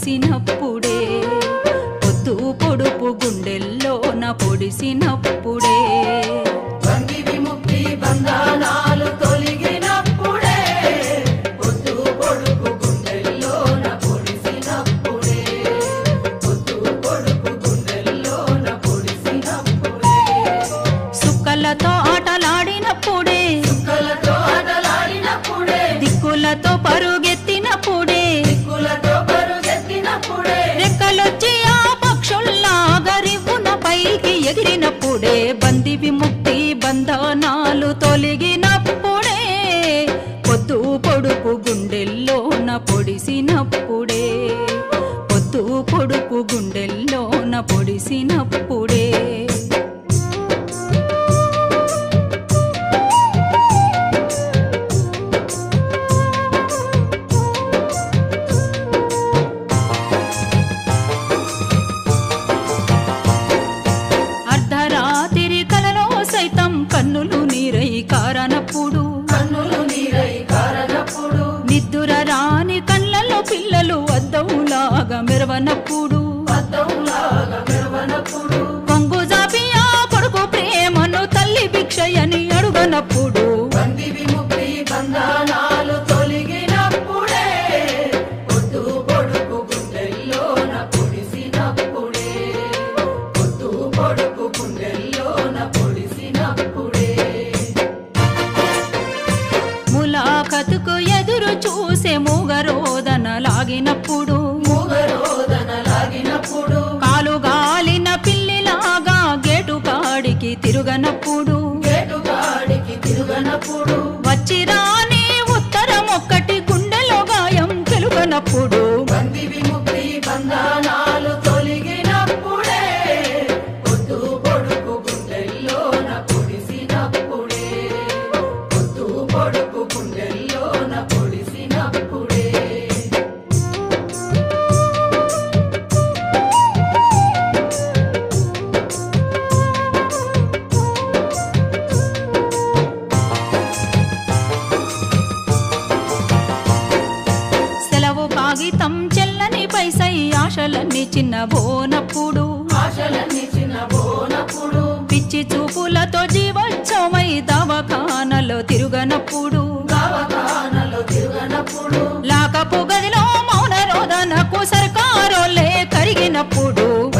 పొడిసినప్పుడే పొద్దు పొడుపు గుండెల్లోన పొడిసినప్పుడే. రెక్కలొచ్చి ఆ పక్షుల్లా రివ్వున పైకి ఎగిరినప్పుడే బంది విముక్తి బంధనాలు తొలగినప్పుడే పొద్దు పొడుపు గుండెల్లోన పొడిసినప్పుడే పొద్దు పొడుపు గుండెల్లోన పొడిసినప్పుడే. మెరవనప్పుడు కొంగు జాపి కొడుకు ప్రేమను తల్లి భిక్షయని అడుగనప్పుడు బంది ఎదురు చూసే మూగరోదన లాగినప్పుడు తిరుగనప్పుడు వచ్చి రాని ఉత్తరం ఒక్కటి గుండెలో గాయం తెలుగనప్పుడు. పొడిసినప్పుడే. కాగితం చెల్లని పైసై ఆశలన్నీ చిన్న బోనప్పుడు. పిచ్చి చూపులతో జీవోత్సవమై దవఖానలో తిరుగనప్పుడు. లాకపు గదిలో మౌన రోదనకు సర్కారోలే కరిగినప్పుడు.